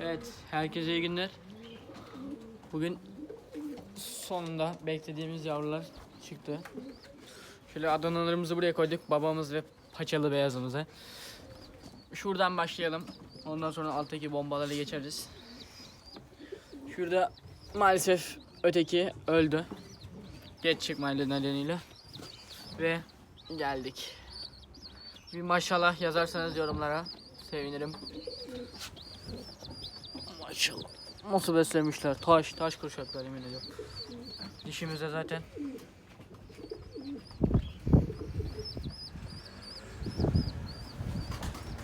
Evet, herkese iyi günler. Bugün sonunda beklediğimiz yavrular çıktı. Şöyle Adanalarımızı buraya koyduk. Babamız ve paçalı beyazımızı. Şuradan başlayalım. Ondan sonra alttaki bombaları geçeriz. Şurada maalesef öteki öldü. Geç çıkmayla nedeniyle. Ve geldik. Bir maşallah yazarsanız yorumlara sevinirim. Maşallah. Nasıl beslemişler? Taş, taş kuşaklar yemin ediyorum. Dişimizde zaten.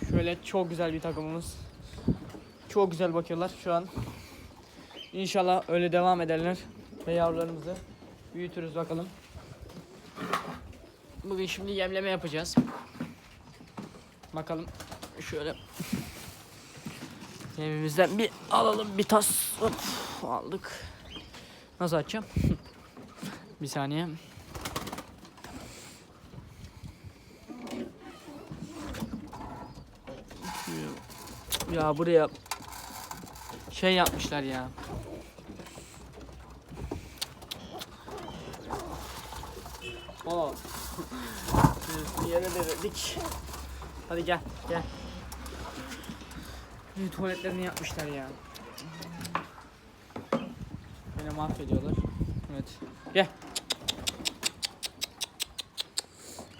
Şöyle çok güzel bir takımımız. Çok güzel bakıyorlar şu an. İnşallah öyle devam ederler. Ve yavrularımızı büyütürüz bakalım. Bugün şimdi yemleme yapacağız. Bakalım şöyle Yemimizden bir alalım bir tas Hop, aldık. Nasıl açacağım? bir saniye. Ya buraya şey yapmışlar ya. Aa. Yere de verdik. Hadi gel gel. Bir tuvaletlerini yapmışlar ya. Beni mahvediyorlar. Evet. Gel.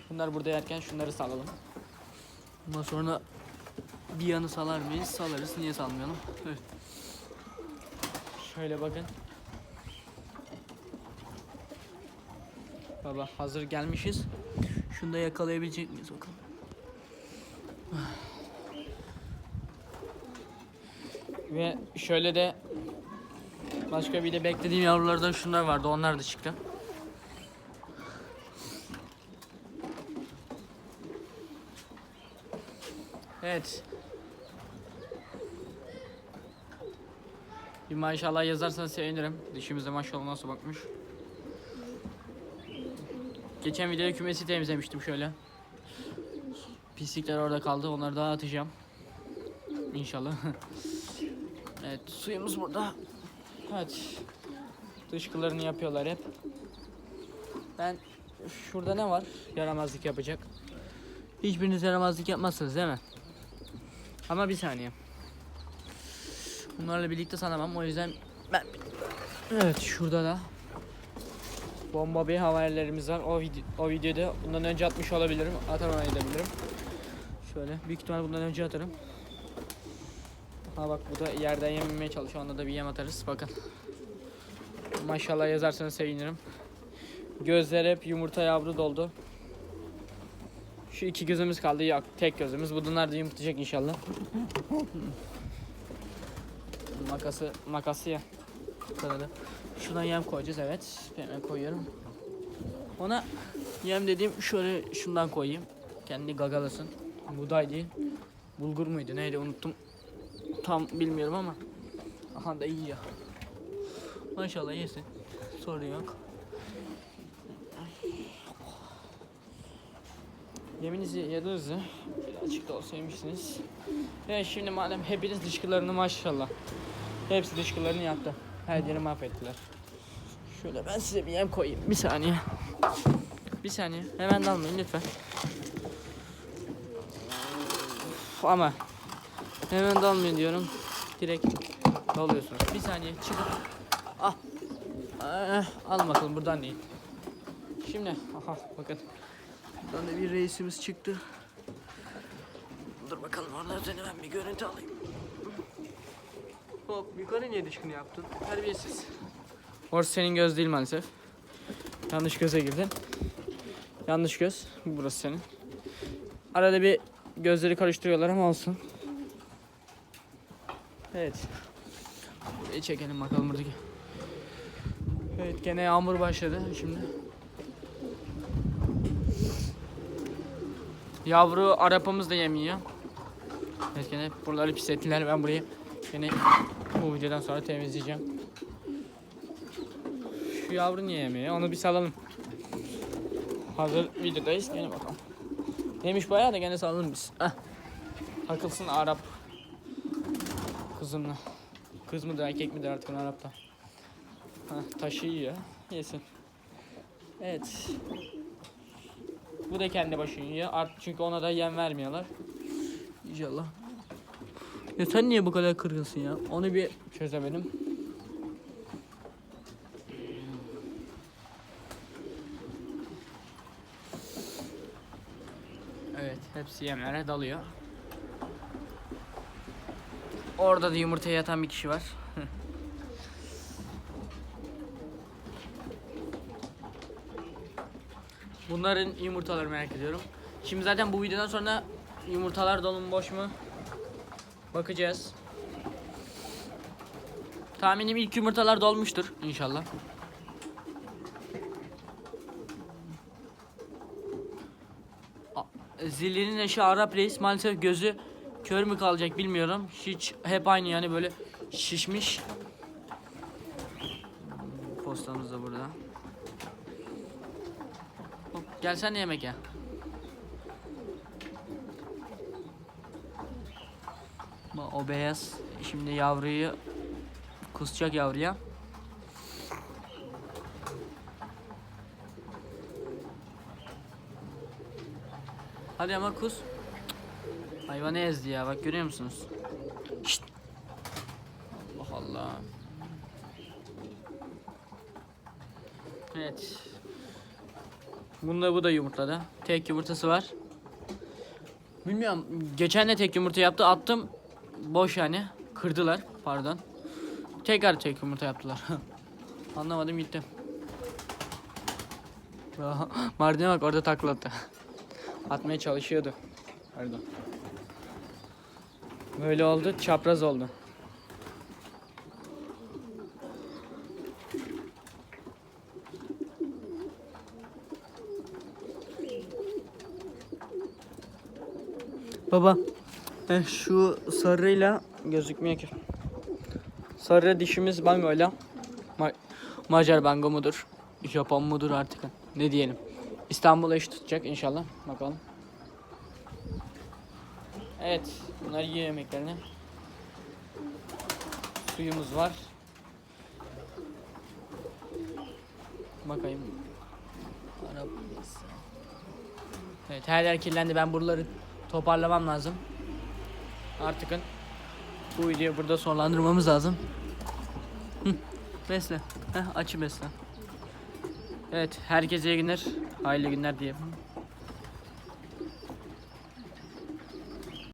Bunlar burada yerken şunları salalım. Ondan sonra bir yanı salar mıyız? Salarız. Niye salmayalım? Evet. Şöyle bakın. Baba hazır gelmişiz. Şunu da yakalayabilecek miyiz bakalım. Ve şöyle de başka bir de beklediğim yavrulardan şunlar vardı. Onlar da çıktı. Evet. Bir maşallah yazarsanız sevinirim. Dişimizde maşallah nasıl bakmış. Geçen videoda kümesi temizlemiştim şöyle. Pislikler orada kaldı. Onları daha atacağım. İnşallah. evet suyumuz burada. Evet. Dışkılarını yapıyorlar hep. Ben şurada ne var? Yaramazlık yapacak. Hiçbiriniz yaramazlık yapmazsınız değil mi? Ama bir saniye. Bunlarla birlikte sanamam. O yüzden ben Evet şurada da bomba bir haberlerimiz var. O, video, o videoda bundan önce atmış olabilirim. Atamayabilirim. Şöyle büyük ihtimal bundan önce atarım. Ha bak bu da yerden yememeye çalışıyor. Onda da bir yem atarız. Bakın. Maşallah yazarsanız sevinirim. Gözler hep yumurta yavru doldu. Şu iki gözümüz kaldı. Yok tek gözümüz. Bunlar da yumurtlayacak inşallah. Makası makası ya. Kanadı. Şuna yem koyacağız evet. Hemen koyuyorum. Ona yem dediğim şöyle şundan koyayım. Kendi gagalasın. Buğday değil. Bulgur muydu neydi unuttum. Tam bilmiyorum ama. Aha da iyi ya. Maşallah yesin. Sorun yok. Yeminizi yediniz mi? Birazcık da olsa yemişsiniz. Evet şimdi madem hepiniz dışkılarını maşallah. Hepsi dışkılarını yaptı. Her yeri mahvettiler. Şöyle ben size bir yem koyayım. Bir saniye. Bir saniye. Hemen dalmayın lütfen. Ama hemen dalmayın diyorum. Direkt dalıyorsunuz. Bir saniye çıkın. Ah. Ah, alın bakalım buradan değil. Şimdi aha bakın. Buradan da bir reisimiz çıktı. Dur bakalım oradan seni ben bir görüntü alayım. Hop yukarı niye düşkünü yaptın? Terbiyesiz. Orası senin göz değil maalesef. Yanlış göze girdin. Yanlış göz. Burası senin. Arada bir gözleri karıştırıyorlar ama olsun. Evet. Burayı çekelim bakalım buradaki. Evet gene yağmur başladı şimdi. Yavru arapamız da yemiyor. Evet gene buraları pis ettiler. Ben burayı gene bu videodan sonra temizleyeceğim. Şu yavru niye yemiyor? Onu bir salalım. Hazır videodayız. Gene bakalım. Yemiş bayağı da gene salalım biz. Heh. Takılsın Arap. Kızımla. Kız mıdır erkek midir artık Arap'ta. Heh, taşı yiyor. Yesin. Evet. Bu da kendi başına yiyor. Artık çünkü ona da yem vermiyorlar. İnşallah. Ya sen niye bu kadar kırgınsın ya? Onu bir çözemedim. Evet, hepsi yemlere dalıyor. Orada da yumurtaya yatan bir kişi var. Bunların yumurtaları merak ediyorum. Şimdi zaten bu videodan sonra yumurtalar dolu mu boş mu bakacağız. Tahminim ilk yumurtalar dolmuştur inşallah. Zilli'nin eşi Arap Reis maalesef gözü kör mü kalacak bilmiyorum. Hiç hep aynı yani böyle şişmiş. Postamız da burada. Hop, Gel yemek ye. Bak, O beyaz şimdi yavruyu kusacak yavruya. Hadi ama kus. Hayvanı ezdi ya bak görüyor musunuz? Şşt. Allah Allah. Evet. Bunda bu da yumurtladı. Tek yumurtası var. Bilmiyorum. Geçen de tek yumurta yaptı. Attım. Boş yani. Kırdılar. Pardon. Tekrar tek yumurta yaptılar. Anlamadım gitti. Mardin'e bak orada taklattı. Atmaya çalışıyordu. Pardon. Böyle oldu. Çapraz oldu. Baba. eh, şu sarıyla gözükmüyor ki. Sarı dişimiz bangoyla. Ma- Macar bango mudur? Japon mudur artık? Ne diyelim. İstanbul'a iş tutacak inşallah. Bakalım. Evet. Bunlar yiyor yemeklerini. Suyumuz var. Bakayım. Evet her yer kirlendi. Ben buraları toparlamam lazım. Artıkın bu videoyu burada sonlandırmamız lazım. Hı, besle. Heh, açı besle. Evet herkese iyi günler. Hayırlı günler diyelim.